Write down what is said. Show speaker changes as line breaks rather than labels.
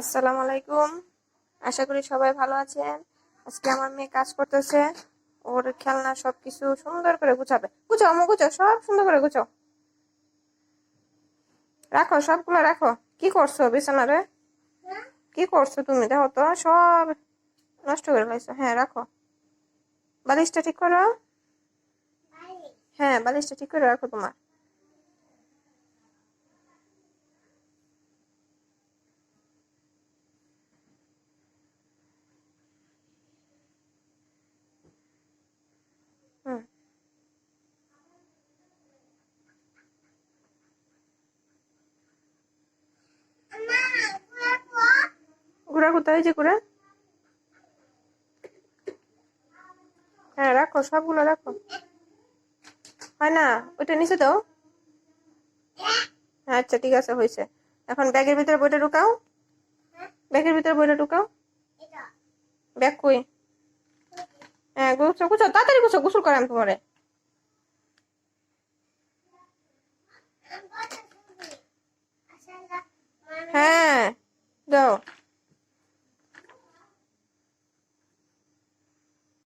আসসালামু আলাইকুম। আশা করি সবাই ভালো আছেন। আজকে আমার মেয়ে কাজ করতেছে। ওর খেলনা সবকিছু সুন্দর করে গুছাবে। গুছাও গুছাও, সব সুন্দর করে গুছাও। রাখো, সবগুলো রাখো। কি করছ বিছানারে কি করছ তুমি? দেখো তো, সব নষ্ট করে হ্যাঁ রাখো। বালিশটা ঠিক করো। হ্যাঁ বালিশটা ঠিক করে রাখো তোমার। ঘোরা কোথায় যে ঘোরা? হ্যাঁ রাখো, সবগুলো রাখো। হয় না, ওইটা নিচে দাও। হ্যাঁ আচ্ছা ঠিক আছে, হয়েছে। এখন ব্যাগের ভিতরে বইটা ঢুকাও। ব্যাগের ভিতরে বইটা ঢুকাও। ব্যাগ কই? হ্যাঁ গোসল গোসল তাড়াতাড়ি গোসল গোসল করাম তোমারে।